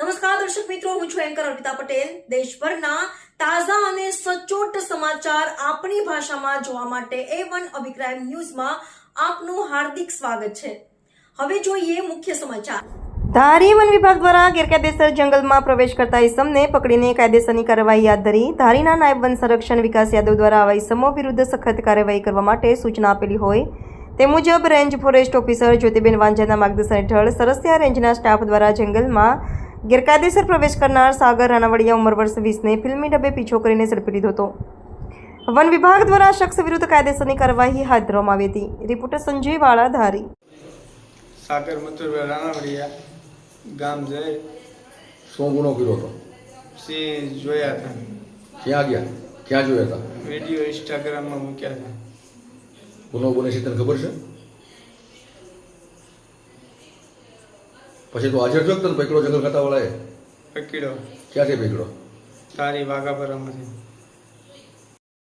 નમસ્કાર, દર્શક મિત્રો, હું છું એન્કર અર્પિતા પટેલ. દેશભરના તાજા અને સચોટ સમાચાર આપણી ભાષામાં જોવા માટે એ વન અભિપ્રાય ન્યૂઝમાં આપનું હાર્દિક સ્વાગત છે. હવે જોઈએ મુખ્ય સમાચાર. ધારી વન વિભાગ દ્વારા ગેરકાયદેસર જંગલમાં પ્રવેશ કરતા ઇસમને પકડીને કાયદેસરની કાર્યવાહી હાથ ધરી ધારીના નાયબ વન સંરક્ષણ વિકાસ યાદવ દ્વારા આવા ઇસમો વિરુદ્ધ સખત કાર્યવાહી કરવા માટે સૂચના આપેલી હોય તે મુજબ, રેન્જ ફોરેસ્ટ ઓફિસર જ્યોતિબેન વાંજાના માર્ગદર્શન હેઠળ સરસિયા રેન્જના સ્ટાફ દ્વારા જંગલમાં ગેરકાયદેસર પ્રવેશ કરનાર સાગર રાણાવડિયા ઉંમર વર્ષ વીસને ફિલ્મી ડબ્બે પીછો કરીને ઝડપી લીધો હતો. વન વિભાગ દ્વારા શખ્સ વિરુદ્ધ કાયદેસરની કાર્યવાહી હાથ ધરવામાં આવી હતી. રિપોર્ટર સંજય વાળા ધારી સાગર મથુરભાઈ રાણાવડિયા ગામ જઈ શું ગુનો કર્યો હતો? સિંહ જોયા હતા. ક્યાં ગયા? ક્યાં જોયા હતા? વીડિયો ઇન્સ્ટાગ્રામમાં મૂક્યા હતા. ગુનો બને છે તને ખબર છે? પછી તો હાજર થયો કે તને પકડો જંગલ ખાતાવાળાએ પકડ્યો ક્યાંથી પકડો તારી વાઘાપરામાંથી